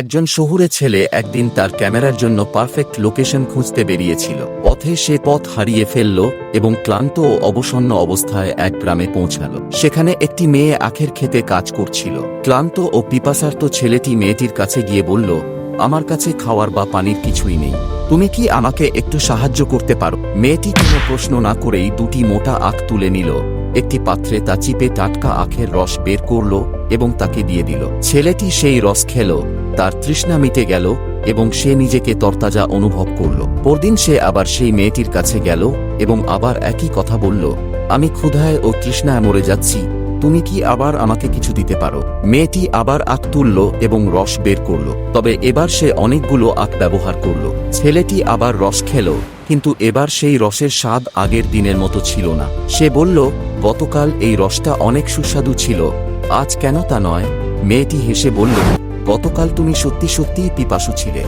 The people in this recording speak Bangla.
একজন শহুরে ছেলে একদিন তার ক্যামেরার জন্য পারফেক্ট লোকেশন খুঁজতে বেরিয়েছিল। পথে সে পথ হারিয়ে ফেলল এবং ক্লান্ত ও অবসন্ন অবস্থায় এক গ্রামে পৌঁছাল। সেখানে একটি মেয়ে আখের খেতে কাজ করছিল। ক্লান্ত ও পিপাসার্ত ছেলেটি মেয়েটির কাছে গিয়ে বলল, আমার কাছে খাওয়ার বা পানির কিছুই নেই। তুমি কি আমাকে একটু সাহায্য করতে পারো? মেয়েটি কোনো প্রশ্ন না করেই দুটি মোটা আখ তুলে নিল। একটি পাত্রে তা চিপে টাটকা আখের রস বের করল এবং তাকে দিয়ে দিল। ছেলেটি সেই রস খেল, তার তৃষ্ণা মিটে গেল এবং সে নিজেকে তরতাজা অনুভব করল। পরদিন সে আবার সেই মেয়েটির কাছে গেল এবং আবার একই কথা বলল, আমি ক্ষুধায় ও তৃষ্ণায় মরে যাচ্ছি তুমি কি আবার আমাকে কিছু দিতে পারো? মেয়েটি আবার আখ তুলল এবং রস বের করল। তবে এবার সে অনেকগুলো আখ ব্যবহার করল। ছেলেটি আবার রস খেল, কিন্তু এবার সেই রসের স্বাদ আগের দিনের মতো ছিল না। সে বলল, গতকাল এই রসটা অনেক সুস্বাদু ছিল, আজ কেন তা নয়? মেয়েটি হেসে বলল, গতকাল তুমি সত্যি সত্যিই পিপাসু ছিলে।